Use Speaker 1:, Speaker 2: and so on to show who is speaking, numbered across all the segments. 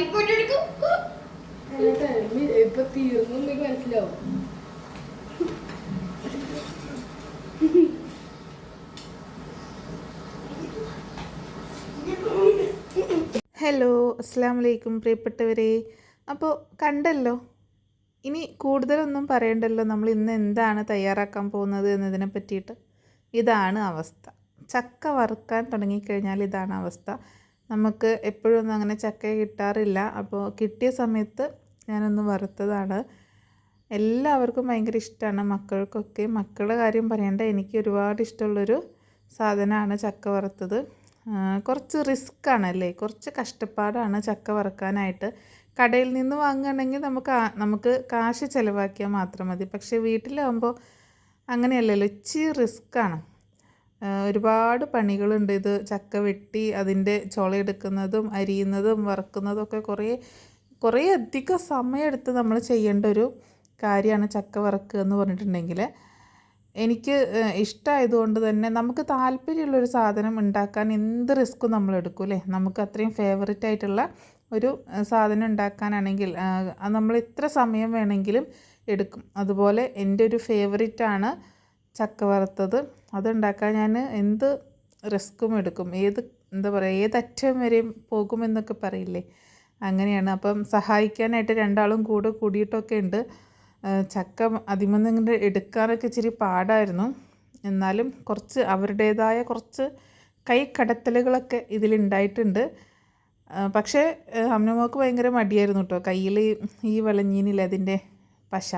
Speaker 1: വാരിക്കൊണ്ടെടുക്കും
Speaker 2: ഇപ്പൊ തീർന്നു എനിക്ക് മനസ്സിലാവും.
Speaker 3: ഹലോ അസ്സാം വലൈക്കും പ്രിയപ്പെട്ടവരെ. അപ്പോൾ കണ്ടല്ലോ ഇനി കൂടുതലൊന്നും പറയണ്ടല്ലോ നമ്മൾ ഇന്ന് എന്താണ് തയ്യാറാക്കാൻ പോകുന്നത് എന്നതിനെ പറ്റിയിട്ട്. ഇതാണ് അവസ്ഥ. ചക്ക വറുക്കാൻ തുടങ്ങിക്കഴിഞ്ഞാൽ ഇതാണ് അവസ്ഥ. നമുക്ക് എപ്പോഴൊന്നും അങ്ങനെ ചക്ക കിട്ടാറില്ല. അപ്പോൾ കിട്ടിയ സമയത്ത് ഞാനൊന്ന് വറുത്തതാണ്. എല്ലാവർക്കും ഭയങ്കര ഇഷ്ടമാണ് മക്കൾക്കൊക്കെ. മക്കളുടെ കാര്യം പറയേണ്ട. എനിക്ക് ഒരുപാട് ഇഷ്ടമുള്ളൊരു സാധനമാണ് ചക്ക വറുത്തത്. കുറച്ച് റിസ്ക് ആണല്ലേ കുറച്ച് കഷ്ടപ്പാടാണ് ചക്ക വറുക്കാനായിട്ട്. കടയിൽ നിന്ന് വാങ്ങുകയാണെങ്കിൽ നമുക്ക് നമുക്ക് കാശ് ചിലവാക്കിയാൽ മാത്രം മതി. പക്ഷേ വീട്ടിലാകുമ്പോൾ അങ്ങനെയല്ലല്ലോ. ഇച്ചിരി റിസ്ക്കാണ് ഒരുപാട് പണികളുണ്ട്. ഇത് ചക്ക വെട്ടി അതിന്റെ ചുളയെടുക്കുന്നതും അരിയുന്നതും വറുക്കുന്നതും ഒക്കെ കുറേ കുറേ അധികം സമയമെടുത്ത് നമ്മൾ ചെയ്യേണ്ട ഒരു കാര്യമാണ് ചക്ക വറുക്കുക എന്ന് പറഞ്ഞിട്ടുണ്ടെങ്കിൽ. എനിക്ക് ഇഷ്ടമായതുകൊണ്ട് തന്നെ നമുക്ക് താല്പര്യമുള്ളൊരു സാധനം ഉണ്ടാക്കാൻ എന്ത് റിസ്ക്കും നമ്മൾ എടുക്കും അല്ലേ? നമുക്ക് അത്രയും ഫേവററ്റ് ആയിട്ടുള്ള ഒരു സാധനം ഉണ്ടാക്കാനാണെങ്കിൽ നമ്മൾ എത്ര സമയം വേണമെങ്കിലും എടുക്കും. അതുപോലെ എന്റെ ഒരു ഫേവറേറ്റാണ് ചക്ക വറുത്തത്. അതുണ്ടാക്കാൻ ഞാൻ എന്ത് റിസ്ക്കും എടുക്കും? ഏത് എന്താ പറയുക ഏതറ്റം വരെയും പോകുമെന്നൊക്കെ പറയില്ലേ? അങ്ങനെയാണ്. അപ്പം സഹായിക്കാനായിട്ട് രണ്ടാളും കൂടെ കൂടിയിട്ടൊക്കെ ഉണ്ട്. ചക്ക അതിമന്ന് ഇങ്ങനെ എടുക്കാനൊക്കെ ഇച്ചിരി പാടായിരുന്നു. എന്നാലും കുറച്ച് അവരുടേതായ കുറച്ച് കൈ കടത്തലുകളൊക്കെ ഇതിലുണ്ടായിട്ടുണ്ട് പക്ഷേ അമ്മമ്മക്ക് ഭയങ്കര മടിയായിരുന്നു കേട്ടോ കയ്യിൽ ഈ വിളഞ്ഞീനില്ല അതിന്റെ പശ?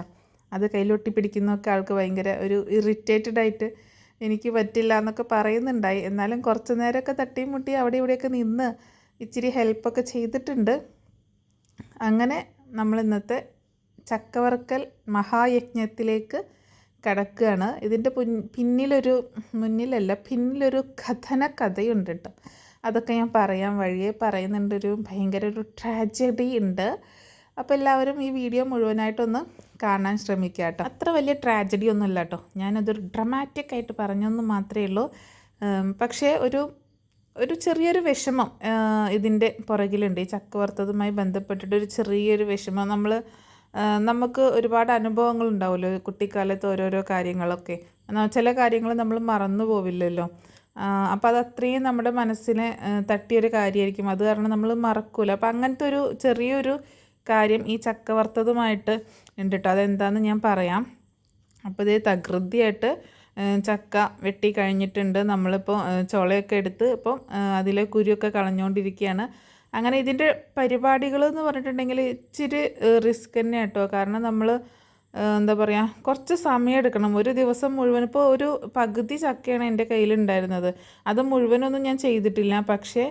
Speaker 3: അത് കയ്യിലൊട്ടി പിടിക്കുന്നൊക്കെ ആൾക്ക് ഭയങ്കര ഒരു ഇറിറ്റേറ്റഡ് ആയിട്ട് എനിക്ക് പറ്റില്ല എന്നൊക്കെ പറയുന്നുണ്ടായി. എന്നാലും കുറച്ച് നേരമൊക്കെ തട്ടിയും മുട്ടി അവിടെ ഇവിടെയൊക്കെ നിന്ന് ഇച്ചിരി ഹെൽപ്പൊക്കെ ചെയ്തിട്ടുണ്ട്. അങ്ങനെ നമ്മൾ ഇന്നത്തെ ചക്കവർക്കൽ മഹായജ്ഞത്തിലേക്ക് കടക്കുകയാണ്. ഇതിന്റെ പിന്നിലൊരു മുന്നിലല്ല പിന്നിലൊരു കഥന കഥയുണ്ട് കേട്ടോ. അതൊക്കെ ഞാൻ പറയാൻ വഴിയെ പറയുന്നുണ്ടൊരു ഭയങ്കര ഒരു ട്രാജഡി ഉണ്ട്. അപ്പോൾ എല്ലാവരും ഈ വീഡിയോ മുഴുവനായിട്ടൊന്ന് കാണാൻ ശ്രമിക്കുക കേട്ടോ. അത്ര വലിയ ട്രാജഡി ഒന്നും ഇല്ല കേട്ടോ. ഞാനതൊരു ഡ്രമാറ്റിക് ആയിട്ട് പറഞ്ഞെന്ന് മാത്രമേ ഉള്ളൂ. പക്ഷേ ഒരു ഒരു ചെറിയൊരു വിഷമം ഇതിന്റെ പുറകിലുണ്ട്. ഈ ചക്കവർത്തതുമായി ബന്ധപ്പെട്ടിട്ട് ഒരു ചെറിയൊരു വിഷമം. നമ്മൾ നമുക്ക് ഒരുപാട് അനുഭവങ്ങൾ ഉണ്ടാവുമല്ലോ കുട്ടിക്കാലത്ത് ഓരോരോ കാര്യങ്ങളൊക്കെ. ചില കാര്യങ്ങൾ നമ്മൾ മറന്നു പോവില്ലല്ലോ. അപ്പോൾ അത് അത്രയും നമ്മുടെ മനസ്സിനെ തട്ടിയൊരു കാര്യമായിരിക്കും. അത് കാരണം നമ്മൾ മറക്കൂല. അപ്പോൾ അങ്ങനത്തെ ഒരു ചെറിയൊരു കാര്യം ഈ ചക്ക വറുത്തതുമായിട്ട് ഉണ്ട് കേട്ടോ അതെന്താണെന്ന് ഞാൻ പറയാം. അപ്പോൾ ഇത് തകൃതിയായിട്ട് ചക്ക വെട്ടി കഴിഞ്ഞിട്ടുണ്ട്. നമ്മളിപ്പോൾ ചുളയൊക്കെ എടുത്ത് ഇപ്പം അതിലെ കുരുവൊക്കെ കളഞ്ഞുകൊണ്ടിരിക്കുകയാണ് അങ്ങനെ ഇതിന്റെ പരിപാടികൾ എന്ന് പറഞ്ഞിട്ടുണ്ടെങ്കിൽ ഇച്ചിരി റിസ്ക് തന്നെ കേട്ടോ. കാരണം നമ്മൾ എന്താ പറയുക കുറച്ച് സമയം എടുക്കണം. ഒരു ദിവസം മുഴുവൻ ഇപ്പോൾ ഒരു പകുതി ചക്കയാണ് എന്റെ കയ്യിലുണ്ടായിരുന്നത്. അത് മുഴുവനൊന്നും ഞാൻ ചെയ്തിട്ടില്ല. പക്ഷേ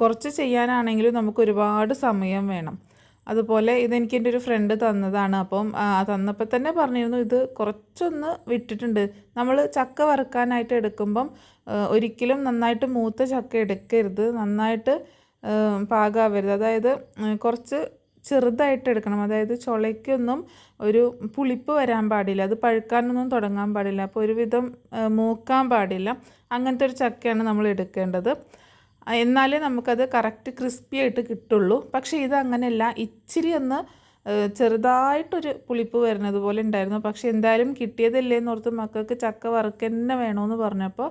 Speaker 3: കുറച്ച് ചെയ്യാനാണെങ്കിലും നമുക്ക് ഒരുപാട് സമയം വേണം. അതുപോലെ ഇതെനിക്ക് എന്റെ ഒരു ഫ്രണ്ട് തന്നതാണ്. അപ്പം തന്നപ്പോൾ തന്നെ പറഞ്ഞിരുന്നു ഇത് കുറച്ചൊന്ന് വിട്ടിട്ടുണ്ട്. നമ്മൾ ചക്ക വറുക്കാനായിട്ട് എടുക്കുമ്പം ഒരിക്കലും നന്നായിട്ട് മൂത്ത ചക്ക എടുക്കരുത്. നന്നായിട്ട് പാകാവരുത്. അതായത് കുറച്ച് ചെറുതായിട്ട് എടുക്കണം. അതായത് ചുളയ്ക്കൊന്നും ഒരു പുളിപ്പ് വരാൻ പാടില്ല. അത് പഴുക്കാനൊന്നും തുടങ്ങാൻ പാടില്ല. അപ്പോൾ ഒരുവിധം മൂക്കാൻ പാടില്ല. അങ്ങനത്തെ ഒരു ചക്കയാണ് നമ്മൾ എടുക്കേണ്ടത്. എന്നാലേ നമുക്കത് കറക്റ്റ് ക്രിസ്പി ആയിട്ട് കിട്ടുള്ളൂ. പക്ഷേ ഇത് അങ്ങനെയല്ല ഇച്ചിരി ഒന്ന് ചെറുതായിട്ടൊരു പുളിപ്പ് വരുന്നത് പോലെ ഉണ്ടായിരുന്നു. പക്ഷേ എന്തായാലും കിട്ടിയതല്ലേ എന്ന് ഓർത്ത് മക്കൾക്ക് ചക്ക വറുക്ക തന്നെ വേണമെന്ന് പറഞ്ഞപ്പോൾ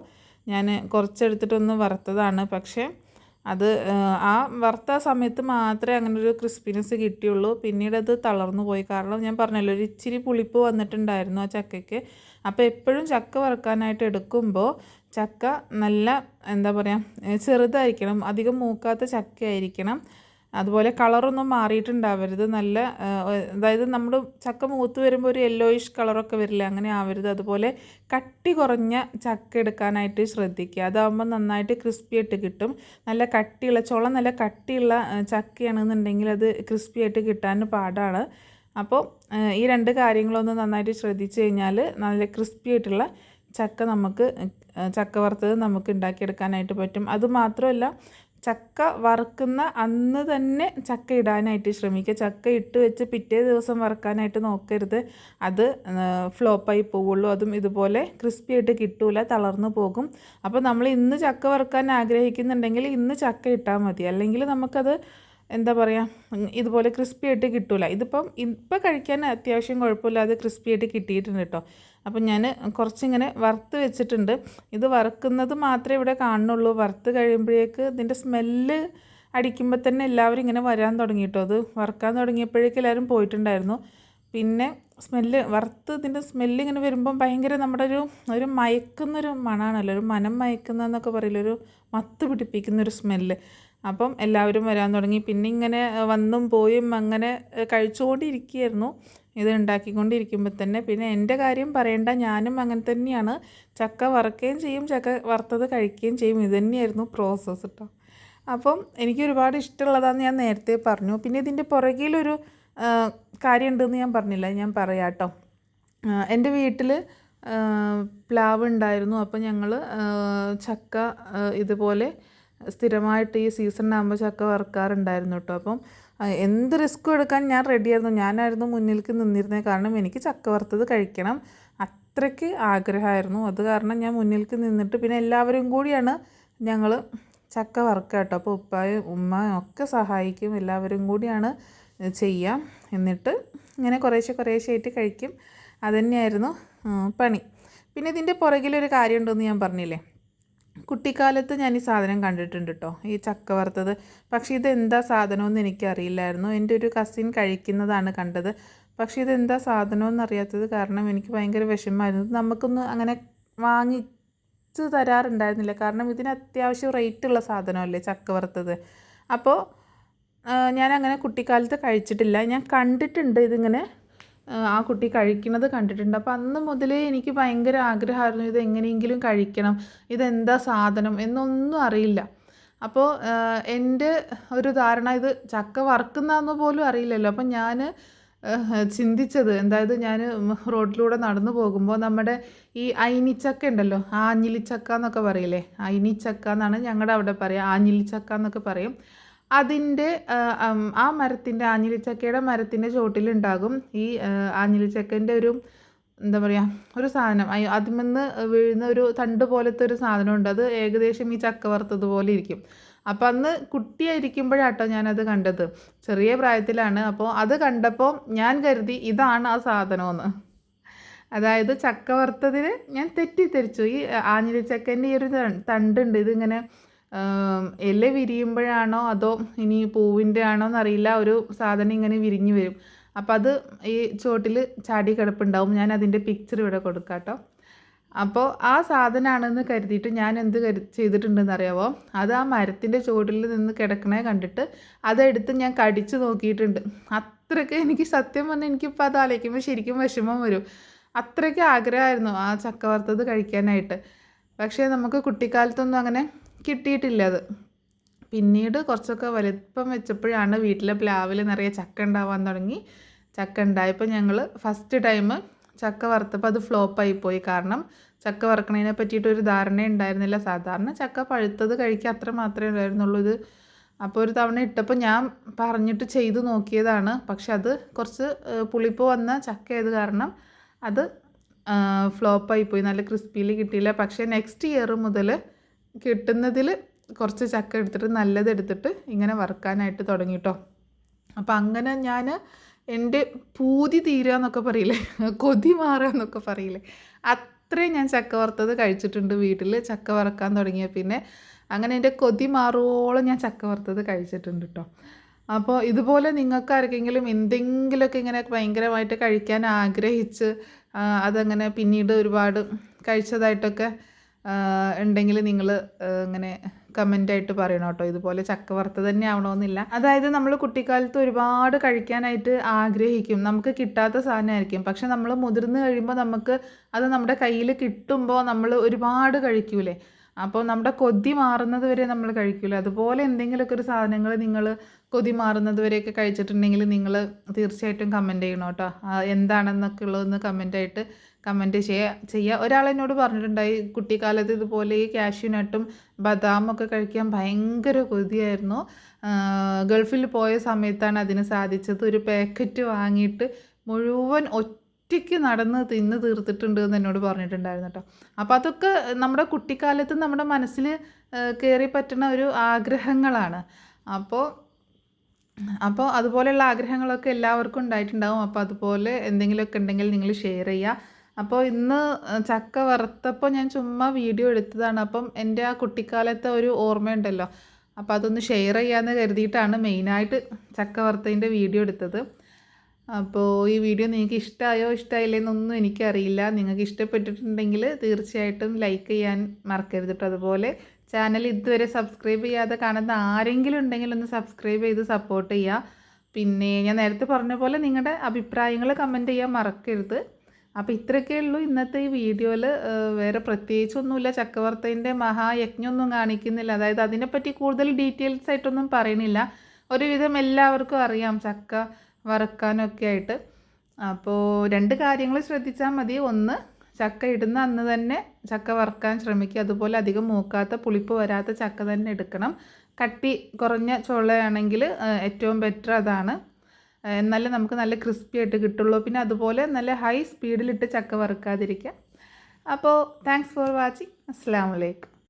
Speaker 3: ഞാൻ കുറച്ചെടുത്തിട്ടൊന്ന് വറുത്തതാണ്. പക്ഷേ അത് ആ വറുത്ത സമയത്ത് മാത്രമേ അങ്ങനെ ഒരു ക്രിസ്പിനെസ് കിട്ടിയുള്ളൂ. പിന്നീട് അത് തളർന്നു പോയി. കാരണം ഞാൻ പറഞ്ഞല്ലോ ഒരു ഇച്ചിരി പുളിപ്പ് വന്നിട്ടുണ്ടായിരുന്നു ആ ചക്കയ്ക്ക്. അപ്പോൾ എപ്പോഴും ചക്ക വറുക്കാനായിട്ട് എടുക്കുമ്പോൾ ചക്ക നല്ല എന്താ പറയുക ചെറുതായിരിക്കണം. അധികം മൂക്കാത്ത ചക്കയായിരിക്കണം. അതുപോലെ കളറൊന്നും മാറിയിട്ടുണ്ടാവരുത്. നല്ല അതായത് നമ്മൾ ചക്ക മൂത്ത് വരുമ്പോൾ ഒരു യെല്ലോയിഷ് കളറൊക്കെ വരില്ല അങ്ങനെ ആവരുത്. അതുപോലെ കട്ടി കുറഞ്ഞ ചക്ക എടുക്കാനായിട്ട് ശ്രദ്ധിക്കുക. അതാകുമ്പോൾ നന്നായിട്ട് ക്രിസ്പി ആയിട്ട് കിട്ടും. നല്ല കട്ടിയുള്ള ചുള നല്ല കട്ടിയുള്ള ചക്കയാണെന്നുണ്ടെങ്കിൽ അത് ക്രിസ്പി ആയിട്ട് കിട്ടാൻ പാടാണ്. അപ്പോൾ ഈ രണ്ട് കാര്യങ്ങളൊന്ന് നന്നായിട്ട് ശ്രദ്ധിച്ചു കഴിഞ്ഞാൽ നല്ല ക്രിസ്പി ആയിട്ടുള്ള ചക്ക നമുക്ക് ചക്ക വറുത്തത് നമുക്ക് ഉണ്ടാക്കിയെടുക്കാനായിട്ട് പറ്റും. അതുമാത്രമല്ല ചക്ക വറുക്കുന്ന അന്ന് തന്നെ ചക്ക ഇടാനായിട്ട് ശ്രമിക്കുക. ചക്ക ഇട്ട് വെച്ച് പിറ്റേ ദിവസം വറുക്കാനായിട്ട് നോക്കരുത്. അത് ഫ്ലോപ്പായി പോവുള്ളൂ. അതും ഇതുപോലെ ക്രിസ്പി ആയിട്ട് കിട്ടൂല തളർന്നു പോകും. അപ്പോൾ നമ്മൾ ഇന്ന് ചക്ക വറുക്കാൻ ആഗ്രഹിക്കുന്നുണ്ടെങ്കിൽ ഇന്ന് ചക്ക ഇട്ടാൽ മതി. അല്ലെങ്കിൽ നമുക്കത് എന്താ പറയുക ഇതുപോലെ ക്രിസ്പി ആയിട്ട് കിട്ടൂല. ഇതിപ്പം ഇപ്പം കഴിക്കാൻ അത്യാവശ്യം കുഴപ്പമില്ലാതെ ക്രിസ്പി ആയിട്ട് കിട്ടിയിട്ടുണ്ട് കേട്ടോ അപ്പം ഞാൻ കുറച്ചിങ്ങനെ വറുത്ത് വെച്ചിട്ടുണ്ട്. ഇത് വറുക്കുന്നത് മാത്രമേ ഇവിടെ കാണുന്നുള്ളൂ. വറുത്ത് കഴിയുമ്പോഴേക്ക് ഇതിന്റെ സ്മെല്ല് അടിക്കുമ്പോൾ തന്നെ എല്ലാവരും ഇങ്ങനെ വരാൻ തുടങ്ങി കേട്ടോ അത് വറുക്കാൻ തുടങ്ങിയപ്പോഴേക്കും എല്ലാവരും പോയിട്ടുണ്ടായിരുന്നു. പിന്നെ സ്മെല്ല് വറുത്ത് ഇതിന്റെ സ്മെല്ല് ഇങ്ങനെ വരുമ്പം ഭയങ്കര നമ്മുടെ ഒരു ഒരു മയക്കുന്നൊരു മണമാണല്ലോ ഒരു മനം മയക്കുന്നതെന്നൊക്കെ പറയില്ല? ഒരു മത്ത് പിടിപ്പിക്കുന്നൊരു സ്മെല്ല് അപ്പം എല്ലാവരും വരാൻ തുടങ്ങി. പിന്നെ ഇങ്ങനെ വന്നും പോയും അങ്ങനെ കഴിച്ചുകൊണ്ടിരിക്കുകയായിരുന്നു. ഇത് ഉണ്ടാക്കിക്കൊണ്ടിരിക്കുമ്പോൾ തന്നെ. പിന്നെ എന്റെ കാര്യം പറയേണ്ട ഞാനും അങ്ങനെ തന്നെയാണ്. ചക്ക വറക്കുകയും ചെയ്യും ചക്ക വറുത്തത് കഴിക്കുകയും ചെയ്യും. ഇത് തന്നെയായിരുന്നു പ്രോസസ്സ് കേട്ടോ അപ്പം എനിക്ക് ഒരുപാട് ഇഷ്ടമുള്ളതാണെന്ന് ഞാൻ നേരത്തെ പറഞ്ഞു. പിന്നെ ഇതിന്റെ പുറകിലൊരു കാര്യമുണ്ടെന്ന് ഞാൻ പറഞ്ഞില്ല? ഞാൻ പറയാം കേട്ടോ എന്റെ വീട്ടിൽ പ്ലാവ് ഉണ്ടായിരുന്നു. അപ്പോൾ ഞങ്ങൾ ചക്ക ഇതുപോലെ സ്ഥിരമായിട്ട് ഈ സീസണിനാകുമ്പോൾ ചക്ക വറുക്കാറുണ്ടായിരുന്നു കേട്ടോ അപ്പം എന്ത് റിസ്ക്കും എടുക്കാൻ ഞാൻ റെഡിയായിരുന്നു ഞാനായിരുന്നു മുന്നിലേക്ക് നിന്നിരുന്നത് കാരണം എനിക്ക് ചക്ക വറുത്തത് കഴിക്കണം അത്രയ്ക്ക് ആഗ്രഹമായിരുന്നു. അത് കാരണം ഞാൻ മുന്നിലേക്ക് നിന്നിട്ട് പിന്നെ എല്ലാവരും കൂടിയാണ് ഞങ്ങൾ ചക്ക വറുക്കുക കേട്ടോ അപ്പോൾ ഉപ്പായും ഉമ്മയും ഒക്കെ സഹായിക്കും. എല്ലാവരും കൂടിയാണ് ചെയ്യാം എന്നിട്ട് ഇങ്ങനെ കുറേശ്ശെ കുറേശ്ശെ ആയിട്ട് കഴിക്കും. അതുതന്നെയായിരുന്നു പണി. പിന്നെ ഇതിന്റെ പുറകിലൊരു കാര്യമുണ്ടെന്ന് ഞാൻ പറഞ്ഞില്ലേ? കുട്ടിക്കാലത്ത് ഞാൻ ഈ സാധനം കണ്ടിട്ടുണ്ട് കേട്ടോ ഈ ചക്ക വറുത്തത്. പക്ഷേ ഇത് എന്താ സാധനമെന്ന് എനിക്കറിയില്ലായിരുന്നു. എന്റെ ഒരു കസിൻ കഴിക്കുന്നതാണ് കണ്ടത്. പക്ഷേ ഇത് എന്താ സാധനമെന്ന് അറിയാത്തത് കാരണം എനിക്ക് ഭയങ്കര വിഷമമായിരുന്നു. നമുക്കൊന്ന് അങ്ങനെ വാങ്ങിച്ച് തരാറുണ്ടായിരുന്നില്ല. കാരണം ഇതിന് അത്യാവശ്യം റേറ്റുള്ള സാധനമല്ലേ ചക്ക വറുത്തത്. അപ്പോൾ ഞാൻ അങ്ങനെ കുട്ടിക്കാലത്ത് കഴിച്ചിട്ടില്ല. ഞാൻ കണ്ടിട്ടുണ്ട് ഇതിങ്ങനെ ആ, കുട്ടി കഴിക്കുന്നത് കണ്ടിട്ടുണ്ട്. അപ്പോൾ അന്ന് മുതലേ എനിക്ക് ഭയങ്കര ആഗ്രഹമായിരുന്നു ഇത് എങ്ങനെയെങ്കിലും കഴിക്കണം ഇതെന്താ സാധനം? എന്നൊന്നും അറിയില്ല. അപ്പോൾ എന്റെ ഒരു ധാരണ ഇത് ചക്ക വറുക്കുന്നതെന്ന് പോലും അറിയില്ലല്ലോ. അപ്പം ഞാൻ ചിന്തിച്ചത് അതായത് ഞാൻ റോഡിലൂടെ നടന്നു പോകുമ്പോൾ നമ്മുടെ ഈ അയിനിച്ചക്ക ഉണ്ടല്ലോ ആഞ്ഞിലിച്ചക്ക എന്നൊക്കെ പറയില്ലേ? അയിനിച്ചക്ക എന്നാണ് ഞങ്ങളുടെ അവിടെ പറയുക ആഞ്ഞിലിച്ചക്ക എന്നൊക്കെ പറയും. അതിന്റെ ആ, മരത്തിന്റെ ആഞ്ഞിലിച്ചക്കയുടെ മരത്തിന്റെ ചോട്ടിലുണ്ടാകും ഈ ആഞ്ഞിലിച്ചക്കന്റെ ഒരു എന്താ പറയുക ഒരു സാധനം. അയ്യോ അതിമെന്ന് വീഴുന്ന ഒരു തണ്ട് പോലത്തെ ഒരു സാധനമുണ്ട്. അത് ഏകദേശം ഈ ചക്ക വറുത്തത് പോലെ ഇരിക്കും. അപ്പം അന്ന് കുട്ടിയായിരിക്കുമ്പോഴാട്ടോ ഞാനത് കണ്ടത്. ചെറിയ പ്രായത്തിലാണ്. അപ്പോൾ അത് കണ്ടപ്പോൾ ഞാൻ കരുതി ഇതാണ് ആ സാധനമെന്ന് അതായത് ചക്ക വറുത്തതിന് ഞാൻ തെറ്റിദ്ധരിച്ചു. ഈ ആഞ്ഞിലിച്ചക്കന്റെ ഈ ഒരു തണ്ടുണ്ട്. ഇതിങ്ങനെ ഇല വിരിയുമ്പോഴാണോ അതോ ഇനി പൂവിന്റെ ആണോ എന്നറിയില്ല ഒരു സാധനം ഇങ്ങനെ വിരിഞ്ഞു വരും. അപ്പം അത് ഈ ചോട്ടിൽ ചാടി കിടപ്പുണ്ടാവും. ഞാൻ അതിന്റെ പിക്ചർ ഇവിടെ കൊടുക്കാം കേട്ടോ. അപ്പോൾ ആ സാധനമാണെന്ന് കരുതിയിട്ട് ഞാൻ എന്ത് കരു ചെയ്തിട്ടുണ്ടെന്ന് അറിയാമോ അത് ആ മരത്തിന്റെ ചുവട്ടിൽ നിന്ന് കിടക്കണേ കണ്ടിട്ട് അതെടുത്ത് ഞാൻ കടിച്ചു നോക്കിയിട്ടുണ്ട്. അത്രയ്ക്ക് എനിക്ക് സത്യം പറഞ്ഞാൽ എനിക്കിപ്പോൾ അത് ആലോചിക്കുമ്പോൾ ശരിക്കും വിഷമം വരും. അത്രയ്ക്ക് ആഗ്രഹമായിരുന്നു ആ ചക്ക വറുത്തത് കഴിക്കാനായിട്ട്. പക്ഷേ നമുക്ക് കുട്ടിക്കാലത്തൊന്നും അങ്ങനെ കിട്ടിയിട്ടില്ല അത് പിന്നീട് കുറച്ചൊക്കെ വലുപ്പം വെച്ചപ്പോഴാണ് വീട്ടിലെ പ്ലാവിൽ നിറയെ ചക്ക ഉണ്ടാവാൻ തുടങ്ങി. ചക്ക ഉണ്ടായപ്പോൾ ഞങ്ങൾ ഫസ്റ്റ് ടൈം ചക്ക വറുത്തപ്പോൾ അത് ഫ്ലോപ്പായി പോയി. കാരണം ചക്ക വറുക്കണതിനെ പറ്റിയിട്ട് ഒരു ധാരണ ഉണ്ടായിരുന്നില്ല. സാധാരണ ചക്ക പഴുത്തത് കഴിക്കുക അത്ര മാത്രമേ ഉണ്ടായിരുന്നുള്ളൂ ഇത്. അപ്പോൾ ഒരു തവണ ഇട്ടപ്പോൾ ഞാൻ പറഞ്ഞിട്ട് ചെയ്ത് നോക്കിയതാണ്. പക്ഷെ അത് കുറച്ച് പുളിപ്പ് വന്ന ചക്ക ആയത് കാരണം അത് ഫ്ലോപ്പായി പോയി. നല്ല ക്രിസ്പിയിൽ കിട്ടിയില്ല. പക്ഷേ നെക്സ്റ്റ് ഇയർ മുതൽ കിട്ടുന്നതിൽ കുറച്ച് ചക്ക എടുത്തിട്ട് നല്ലത് എടുത്തിട്ട് ഇങ്ങനെ വറുക്കാനായിട്ട് തുടങ്ങി കേട്ടോ അപ്പം അങ്ങനെ ഞാൻ എന്റെ പൂതി തീരുക എന്നൊക്കെ പറയില്ലേ? കൊതി മാറുക എന്നൊക്കെ പറയില്ലേ? അത്രയും ഞാൻ ചക്ക വറുത്തത് കഴിച്ചിട്ടുണ്ട് വീട്ടിൽ ചക്ക വറുക്കാൻ തുടങ്ങിയ പിന്നെ അങ്ങനെ എന്റെ കൊതി മാറുവോളം ഞാൻ ചക്ക വറുത്തത് കഴിച്ചിട്ടുണ്ട് കേട്ടോ അപ്പോൾ ഇതുപോലെ നിങ്ങൾക്ക് ആർക്കെങ്കിലും എന്തെങ്കിലുമൊക്കെ ഇങ്ങനെ ഭയങ്കരമായിട്ട് കഴിക്കാൻ ആഗ്രഹിച്ച് അതങ്ങനെ പിന്നീട് ഒരുപാട് കഴിച്ചതായിട്ടൊക്കെ ഉണ്ടെങ്കിൽ നിങ്ങൾ ഇങ്ങനെ കമന്റായിട്ട് പറയണം കേട്ടോ. ഇതുപോലെ ചക്ക തന്നെ ആവണമെന്നില്ല. അതായത് നമ്മൾ കുട്ടിക്കാലത്ത് ഒരുപാട് കഴിക്കാനായിട്ട് ആഗ്രഹിക്കും. നമുക്ക് കിട്ടാത്ത സാധനമായിരിക്കും. പക്ഷെ നമ്മൾ മുതിർന്ന് കഴിയുമ്പോൾ നമുക്ക് അത് നമ്മുടെ കയ്യിൽ കിട്ടുമ്പോൾ നമ്മൾ ഒരുപാട് കഴിക്കൂലേ? അപ്പോൾ നമ്മുടെ കൊതി മാറുന്നത് വരെ നമ്മൾ കഴിക്കില്ല അതുപോലെ എന്തെങ്കിലുമൊക്കെ ഒരു സാധനങ്ങൾ നിങ്ങൾ കൊതി മാറുന്നത് വരെയൊക്കെ കഴിച്ചിട്ടുണ്ടെങ്കിൽ നിങ്ങൾ തീർച്ചയായിട്ടും കമന്റ് ചെയ്യണം കേട്ടോ. എന്താണെന്നൊക്കെ ഉള്ളതെന്ന് കമന്റായിട്ട് കമന്റ് ചെയ്യുക ചെയ്യുക ഒരാൾ എന്നോട് പറഞ്ഞിട്ടുണ്ടായി കുട്ടിക്കാലത്ത് ഇതുപോലെ ഈ കാഷ്യൂ നട്ടും ബദാമൊക്കെ കഴിക്കാൻ ഭയങ്കര കൊതിയായിരുന്നു. ഗൾഫിൽ പോയ സമയത്താണ് അതിന് സാധിച്ചത്. ഒരു പാക്കറ്റ് വാങ്ങിയിട്ട് മുഴുവൻ ഒറ്റയ്ക്ക് നടന്ന് തിന്ന് തീർത്തിട്ടുണ്ട് എന്ന് എന്നോട് പറഞ്ഞിട്ടുണ്ടായിരുന്നു കേട്ടോ അപ്പോൾ അതൊക്കെ നമ്മുടെ കുട്ടിക്കാലത്ത് നമ്മുടെ മനസ്സിൽ കയറി പറ്റുന്ന ഒരു ആഗ്രഹങ്ങളാണ്. അപ്പോൾ അപ്പോൾ അതുപോലെയുള്ള ആഗ്രഹങ്ങളൊക്കെ എല്ലാവർക്കും ഉണ്ടായിട്ടുണ്ടാവും. അപ്പോൾ അതുപോലെ എന്തെങ്കിലുമൊക്കെ ഉണ്ടെങ്കിൽ നിങ്ങൾ ഷെയർ ചെയ്യുക. അപ്പോൾ ഇന്ന് ചക്ക വറുത്തപ്പോൾ ഞാൻ ചുമ്മാ വീഡിയോ എടുത്തതാണ്. അപ്പം എന്റെ ആ കുട്ടിക്കാലത്തെ ഒരു ഓർമ്മയുണ്ടല്ലോ. അപ്പോൾ അതൊന്ന് ഷെയർ ചെയ്യാമെന്ന് കരുതിയിട്ടാണ് മെയിനായിട്ട് ചക്ക വറുത്തതിന്റെ വീഡിയോ എടുത്തത്. അപ്പോൾ ഈ വീഡിയോ നിങ്ങൾക്ക് ഇഷ്ടമായോ ഇഷ്ടമായില്ലെന്നൊന്നും എനിക്കറിയില്ല. നിങ്ങൾക്ക് ഇഷ്ടപ്പെട്ടിട്ടുണ്ടെങ്കിൽ തീർച്ചയായിട്ടും ലൈക്ക് ചെയ്യാൻ മറക്കരുത് കേട്ടോ അതുപോലെ ചാനൽ ഇതുവരെ സബ്സ്ക്രൈബ് ചെയ്യാതെ കാണുന്ന ആരെങ്കിലും ഉണ്ടെങ്കിൽ ഒന്ന് സബ്സ്ക്രൈബ് ചെയ്ത് സപ്പോർട്ട് ചെയ്യുക പിന്നെ ഞാൻ നേരത്തെ പറഞ്ഞ പോലെ നിങ്ങളുടെ അഭിപ്രായങ്ങൾ കമന്റ് ചെയ്യാൻ മറക്കരുത്. അപ്പോൾ ഇത്രയൊക്കെ ഉള്ളൂ ഇന്നത്തെ ഈ വീഡിയോയിൽ. വേറെ പ്രത്യേകിച്ചൊന്നുമില്ല. ചക്കവർത്തതിന്റെ മഹായജ്ഞമൊന്നും കാണിക്കുന്നില്ല. അതായത് അതിനെപ്പറ്റി കൂടുതൽ ഡീറ്റെയിൽസ് ആയിട്ടൊന്നും പറയണില്ല. ഒരുവിധം എല്ലാവർക്കും അറിയാം ചക്ക. വറുക്കാനൊക്കെ ആയിട്ട്. അപ്പോൾ രണ്ട് കാര്യങ്ങൾ ശ്രദ്ധിച്ചാൽ മതി. ഒന്ന് ചക്ക ഇടുന്ന അന്ന് തന്നെ ചക്ക വറുക്കാൻ ശ്രമിക്കുക. അതുപോലെ അധികം മൂക്കാത്ത പുളിപ്പ് വരാത്ത ചക്ക തന്നെ എടുക്കണം. കട്ടി കുറഞ്ഞ ചുളയാണെങ്കിൽ ഏറ്റവും ബെറ്റർ അതാണ്. എന്നാലേ നമുക്ക് നല്ല ക്രിസ്പി ആയിട്ട് കിട്ടുള്ളൂ. പിന്നെ അതുപോലെ നല്ല ഹൈ സ്പീഡിലിട്ട് ചക്ക വറുക്കാതിരിക്കുക. അപ്പോൾ താങ്ക്സ് ഫോർ വാച്ചിങ് അസ്സാം വലൈക്കും